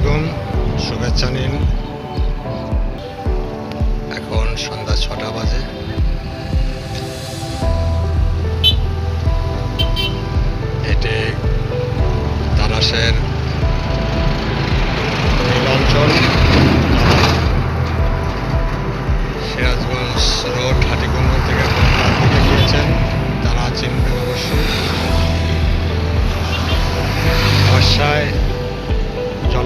আলাইকুম শুভেচ্ছা নিন। এখন সন্ধ্যা ছটা বাজে। এটি তারাশের নীল অঞ্চল সিরাজগঞ্জ রোড হাটিকুমল থেকে দিকে গিয়েছেন, তারা চিনবেন অবশ্যই। বর্ষায়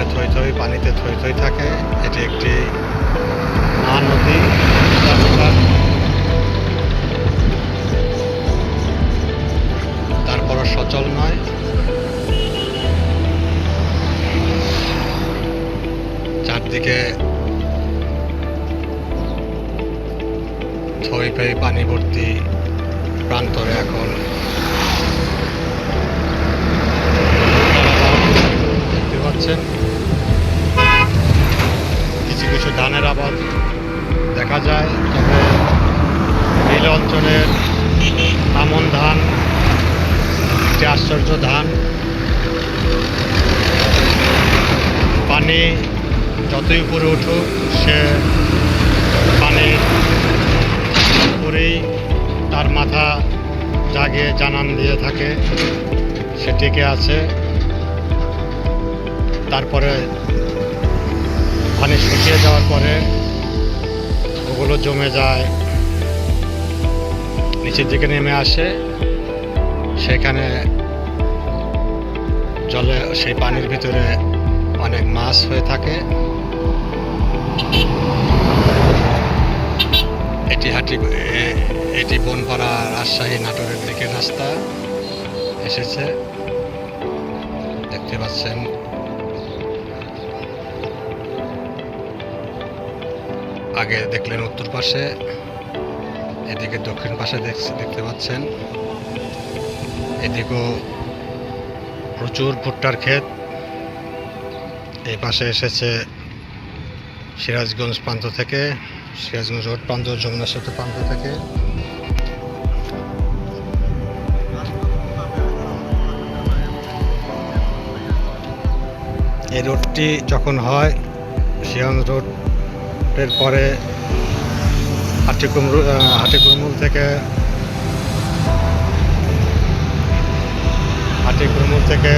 জলে থই থই, পানিতে থই থই থাকে। এটি একটি মা নদী। তারপর তারপরও সচল নয়। চারদিকে থই ফই পানি ভর্তি প্রান্তরে এখন দেখতে পাচ্ছেন। কিছু ধানের আবাদ দেখা যায়, তবে নীল অঞ্চলের আমন ধান একটি আশ্চর্য ধান, পানি যতই উপরে উঠুক, সে পানি উপরেই তার মাথা জাগে জানান দিয়ে থাকে, সে টিকে আছে। তারপরে পানি শুকিয়ে যাওয়ার পরে ওগুলো জমে যায়, নিচের দিকে নেমে আসে, সেখানে জলে সেই পানির ভিতরে অনেক মাছ হয়ে থাকে। এটি হাটি, এটি বনপাড়া রাজশাহী নাটোরের দিকে রাস্তা এসেছে। দেখতে পাচ্ছেন আগে দেখলেন উত্তর পাশে, এদিকে দক্ষিণ পাশে দেখতে পাচ্ছেন। এদিকেও প্রচুর ভুট্টার ক্ষেত। এই পাশে এসেছে সিরাজগঞ্জ প্রান্ত থেকে, সিরাজগঞ্জ রোড প্রান্ত, যমুনা সেতু প্রান্ত থেকে। এই রোডটি যখন হয়, সিরাজগঞ্জ রোডের পরে হাটিকুমরু হাটিকুরমুল থেকে হাটিকুরমুল থেকে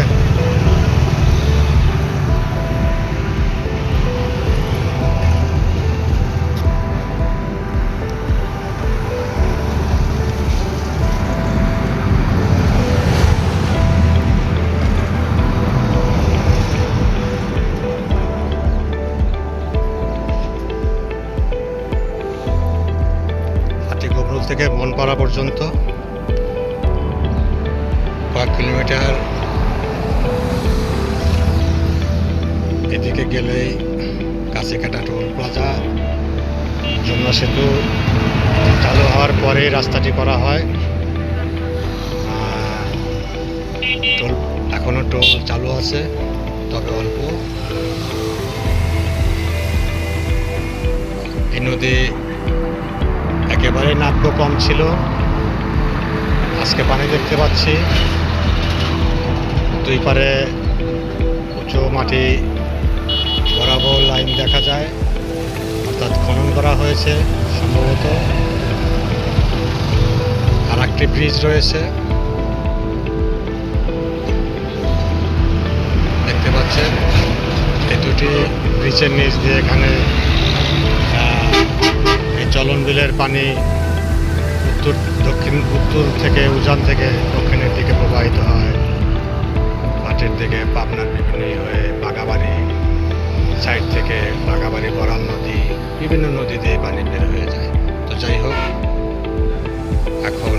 হাটিকুমরুল থেকে মনপাড়া পর্যন্ত। কয়েক কিলোমিটার। এদিকে গেলেই কাছে কাটা টোল প্লাজা। যমুনা সেতু চালু হওয়ার পরে রাস্তাটি করা হয়। টোল এখনও টোল চালু আছে, তবে অল্প। এই নদী একেবারেই নাব্য কম ছিল। আজকে পানি দেখতে পাচ্ছি। দুই পারে উঁচু মাটি বরাবর লাইন দেখা যায়। অর্থাৎ খনন করা হয়েছে সম্ভবত। আর একটি ব্রিজ রয়েছে। দেখতে পাচ্ছেন, এই দুটি ব্রিজের নিচ দিয়ে এখানে চলন বিলের পানি উত্তর, দক্ষিণ, উত্তর থেকে উজান থেকে দক্ষিণের দিকে প্রবাহিত হয়। মাঠের দিকে পাবনার বিভিন্ন হয়ে বাগাবাড়ি সাইড থেকে বাগাবাড়ি বরাল নদী, বিভিন্ন নদী দিয়ে পানি বের হয়ে যায়। তো যাই হোক, এখন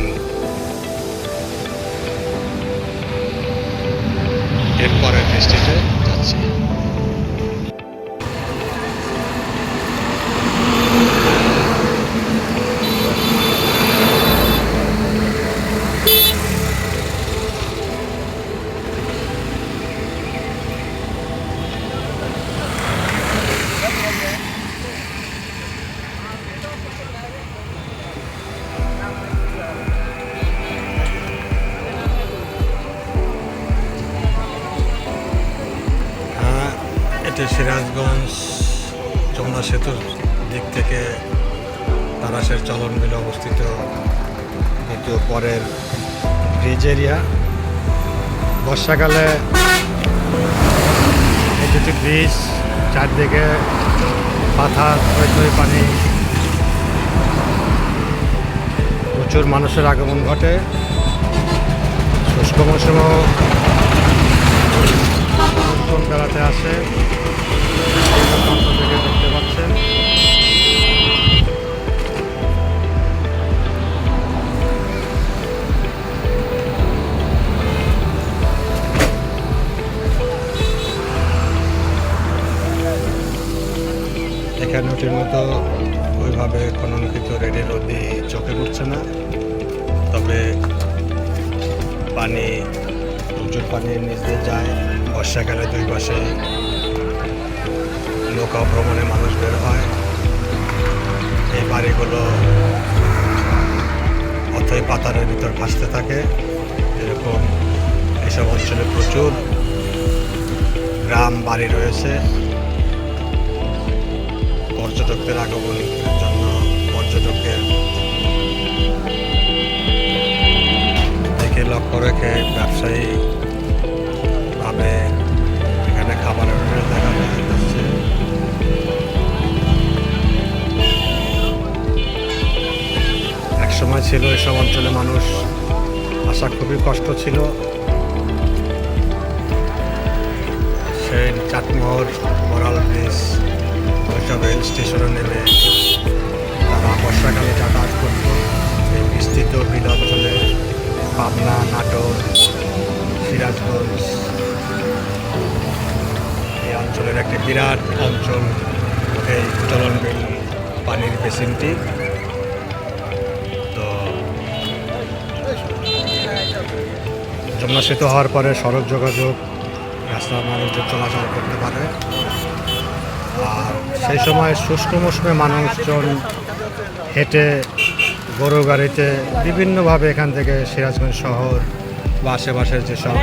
এরপরের দৃষ্টিতে যাচ্ছি। হচ্ছে সিরাজগঞ্জ যমুনা সেতুর দিক থেকে তারাশের চলন বিলে অবস্থিত। দ্বিতীয় পরের ব্রিজ এরিয়া বর্ষাকালে দুটি ব্রিজ চারদিকে পাথর থই পানি। প্রচুর মানুষের আগমন ঘটে। শুষ্ক মৌসুমও। বেড়াতে আসে। পাচ্ছেন এখানটির মতো ওইভাবে খননকৃত রেডি নদী চোখে পড়ছে না। তবে পানি, প্রচুর পানির নিচ যায়। বর্ষাকালে দুই পাশে নৌকা ভ্রমণে মানুষ বের হয়। এই বাড়িগুলো অথই পাতারের ভিতর ভাসতে থাকে। এরকম এসব অঞ্চলে প্রচুর গ্রাম, বাড়ি রয়েছে। পর্যটকদের আগমনের জন্য পর্যটকের দিকে লক্ষ্য রেখে ব্যবসায়ী ভাবে এখানে খাবারের দেখা যাচ্ছে সময় ছিল এসব অঞ্চলে মানুষ আসা খুবই কষ্ট ছিল। সেই চাটমোহর, বড়াল ব্রিজ ওইসব রেল স্টেশনে নেমে তারা বর্ষাকালে যাতায়াত করত। এই বিস্তৃত বিল অঞ্চলে পাবনা, নাটোর, সিরাজগঞ্জ এই অঞ্চলের একটি বিরাট অঞ্চল, এই চলনবিল পানির বেসিনটি। যমুনা সেতু হওয়ার পরে সড়ক যোগাযোগ রাস্তার মানুষজন চলাচল করতে পারে। আর সেই সময় শুষ্ক মৌসুমে মানুষজন হেঁটে, গরু গাড়িতে বিভিন্নভাবে এখান থেকে সিরাজগঞ্জ শহর বা আশেপাশের যেসব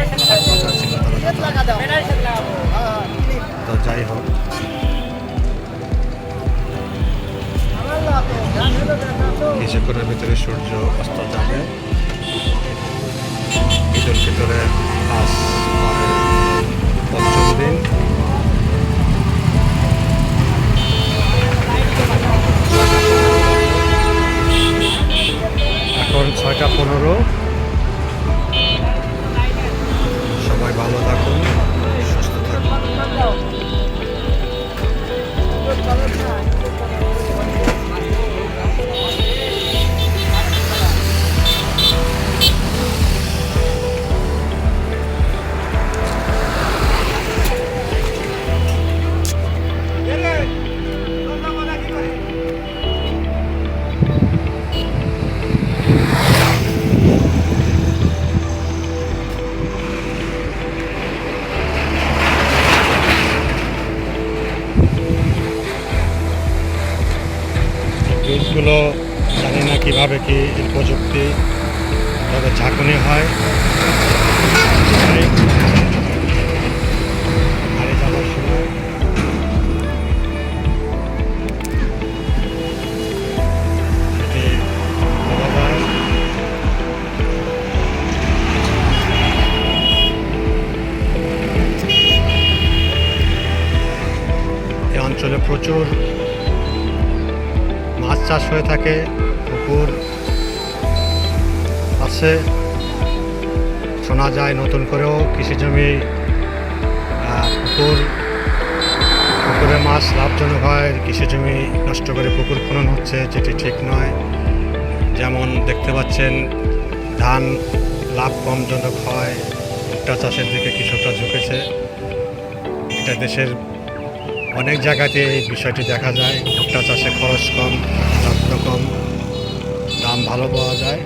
তো যাই হোক। কিছুক্ষণের ভিতরে সূর্য অস্ত যাবে। ব্রিজগুলো জানি না কীভাবে কি প্রযুক্তি তবে ঝাঁকুনি হয়। অঞ্চলে প্রচুর মাছ চাষ হয়ে থাকে, পুকুর আছে। শোনা যায় নতুন করেও কৃষি জমি পুকুর, পুকুরে মাছ লাভজনক হয়, কৃষি জমি নষ্ট করে পুকুর খনন হচ্ছে, যেটি ঠিক নয়। যেমন দেখতে পাচ্ছেন, ধান লাভ কমজনক হয়, ভুট্টা চাষের দিকে কৃষকরা ঝুঁকেছে। এটা দেশের অনেক জায়গাতে এই বিষয়টি দেখা যায়। ভুট্টা চাষে খরচ কম যত্ন কম, দাম ভালো পাওয়া যায়।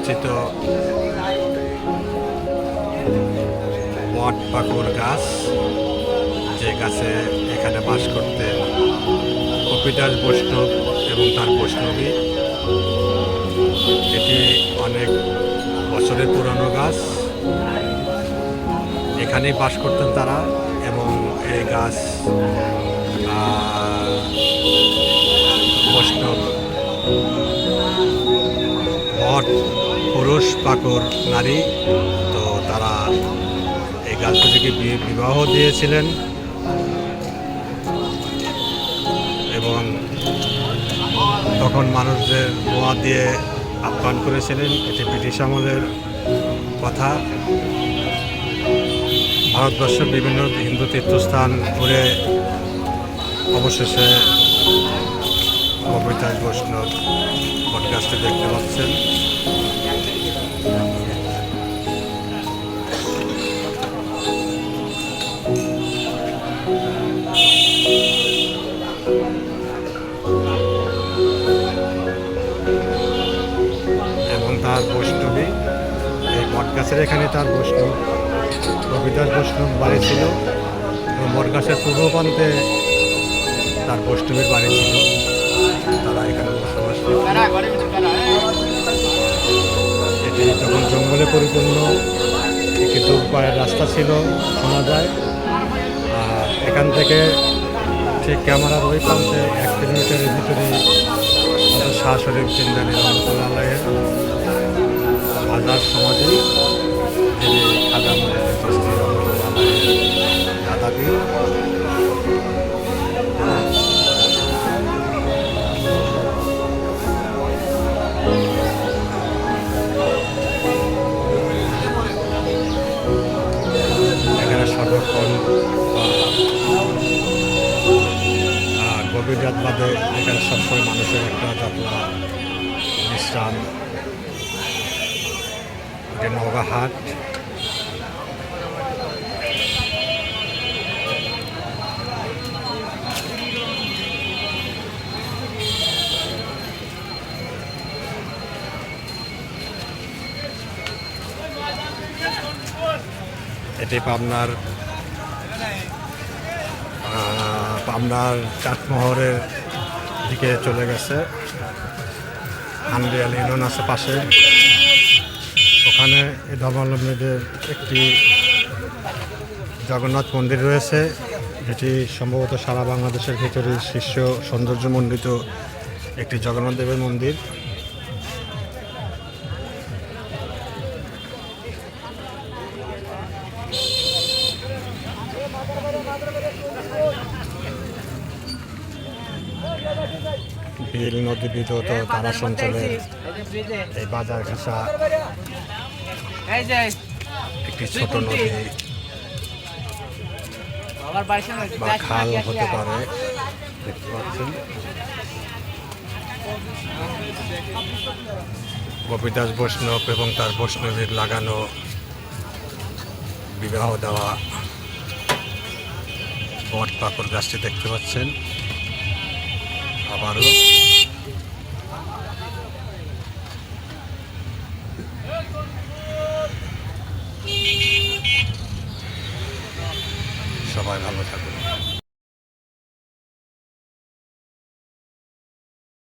অবস্থিত বট পাকুর গাছ, যে গাছে এখানে বাস করতেন কপিদাস বৈষ্ণব এবং তার বৈষ্ণবী। এটি অনেক বছরের পুরনো গাছ। এখানেই বাস করতেন তারা এবং এই গাছ বৈষ্ণব পুরুষ পাকর নারী। তো তারা এই গাছগুলিকে বি- বিবাহ দিয়েছিলেন। এবং তখন মানুষদের দোয়া দিয়ে আহ্বান করেছিলেন। এটি ব্রিটিশ আমলের কথা। ভারতবর্ষের বিভিন্ন হিন্দু তীর্থস্থান ঘুরে অবশেষে কবিতাজ বৈষ্ণব পডকাস্টে দেখতে পাচ্ছেন। তার বৈষ্ণবী। এই বটগাছের এখানে তার বৈষ্ণব। কবিতার বৈষ্ণব বাড়ি ছিল। এবং বটগাছের পূর্ব প্রান্তে তার বৈষ্ণবীর বাড়ি ছিল। তারা এখানে বসবাস। এটি তখন জঙ্গলে পরিপূর্ণ, একটি দূরপায়ের রাস্তা ছিল, শোনা যায়। আর এখান থেকে ঠিক ক্যামেরার ওই প্রান্তে এক কিলোমিটারের ভিতরে শাহ শরীফ চিন্দানি রহমতুল্লাহ আলাইয়ের হাজার চিশতি রহমতুল্লাহ এখানে সর্বক্ষণ গভীর রাত বাদে এখানে সবসময় মানুষের একটা যাত্রা বিশ্রাম এটা হাট। এটি পাবনার পাবনার চাটমোহরের দিকে চলে গেছে। হান্ডিয়াল ইউনিয়ন আছে পাশে। ওখানে এই ধর্মাবলম্বীদের একটি জগন্নাথ মন্দির রয়েছে, যেটি সম্ভবত সারা বাংলাদেশের ভিতরে শীর্ষ সৌন্দর্যমণ্ডিত একটি জগন্নাথ দেবের মন্দির। বিল নদী বিধত তারা অঞ্চলের এই বাজার ঘাসা। একটি ছোট নদী। বা খাল হতে পারে। দেখতে পাচ্ছেন। গোপীদাস বৈষ্ণব এবং তার বৈষ্ণবীর লাগানো বিবাহ দেওয়া বট পাকড় গাছটি দেখতে পাচ্ছেন। আবারও সবাই ভালো থাকুন।